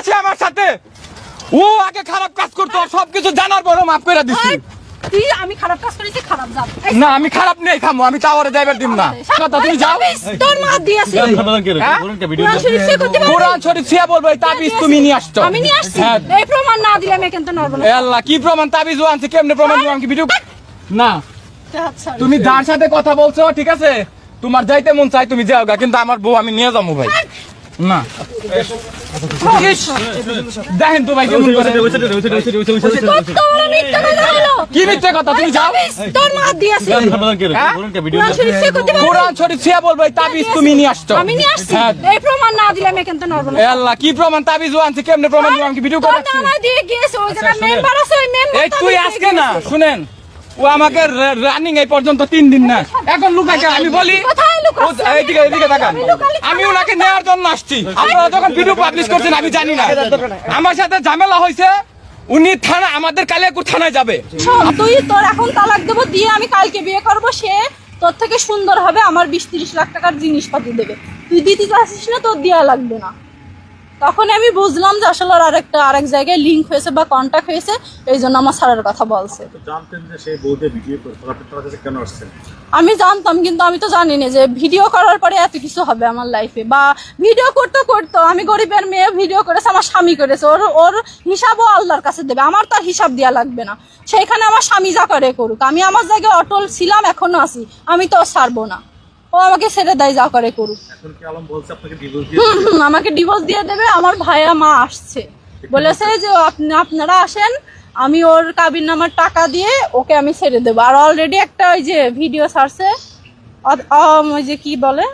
আছে আমার সাথে। ও আগে খারাপ কাজ করতো সবকিছু জানার পরও মাফ করে দিছি। তুই আমি খারাপ কাজ করেছি খারাপ যাব না আমি খারাপ নেই খামো আমি টাওয়ারে যাইবার দিব না। কথা তুমি যাও। তোর মা দিয়েছে। হ্যাঁ? কোরআন শরীফ সে করতে পারবি? কোরআন শরীফ ছিয়া বলব তাবিজ তুমি নিয়ে আসছো। আমি নিয়ে আসছি। হ্যাঁ। এই প্রমাণ না দিলে আমি কিন্তু নড়বো না। আল্লাহ কি প্রমাণ? তাবিজ ও আনছে কেমনে প্রমাণ দিবো? আমি ভিডিও না। আচ্ছা তুমি যার সাথে কথা বলছো ঠিক আছে? তোমার যাইতে মন চাই তুমি যাও কিন্তু আমার বউ আমি নিয়ে যাব ভাই। না। দেখেন তো ভাই কেমন করে। কি মিথ্যে কথা তুমি যাও। তোর মা দিয়েছে। হ্যাঁ? কোরআন শরীফ সে করতে পারবি? কোরআন শরীফ ছিয়া বলব তাবিজ তুমি নিয়ে আসছো। আমি নিয়ে আসছি। হ্যাঁ। এই প্রমাণ না দিলে আমি কিন্তু নড়বো না। আল্লাহ কি প্রমাণ? তাবিজ ও আনছে কেমনে প্রমাণ কি ভিডিও তোর করাচ্ছি? নানা দিয়ে গিয়েছে ওই জায়গায় মেম্বার আছে ওই মেম্বার এই তুই আজকে না শুনেন। ও আমাকে রানিং এই পর্যন্ত তিন দিন না। এখন লুকাকে আমি বলি এইদিকে এইদিকে আমি ওনাকে নেওয়ার জন্য আসছি। আপনারা যখন ভিডিও পাবলিশ করছেন আমি জানি না। আমার সাথে ঝামেলা হয়েছে উনি থানা আমাদের কালিয়াকুর থানায় যাবে। তুই তোর এখন তালাক দেবো দিয়ে আমি কালকে বিয়ে করব সে তোর থেকে সুন্দর হবে আমার বিশ তিরিশ লাখ টাকার জিনিসপাতি দেবে। তুই দিতে চাচ্ছিস না তোর দেওয়া লাগবে না। তখন আমি বুঝলাম যে আসলে ওর আরেকটা আরেক জায়গায় লিঙ্ক হয়েছে বা কন্ট্যাক্ট হয়েছে এই জন্য আমার স্যারের কথা বলছে। আমি জানতাম কিন্তু আমি তো জানি না যে ভিডিও করার পরে এত কিছু হবে আমার লাইফে বা ভিডিও করতে করতো। আমি গরিবের মেয়ে ভিডিও করেছে আমার স্বামী করেছে। ওর ওর হিসাবও আল্লাহর কাছে দেবে। আমার তার হিসাব দেওয়া লাগবে না। সেইখানে আমার স্বামী যা করে করুক। আমি আমার জায়গায় অটল ছিলাম এখনও আছি। আমি তো ছাড়বো না। ও আমাকে ছেড়ে দেয় যা করে করুক। আমাকে ডিভোর্স দিয়ে দেবে আমার ভাইয়া মা আসছে। বলেছে যে আপনি আপনারা আসেন আমি ওর কাবির নামার টাকা দিয়ে ওকে আমি ছেড়ে দেবো। আর অলরেডি একটা ওই যে ভিডিও ছাড়ছে ওই যে কি বলে?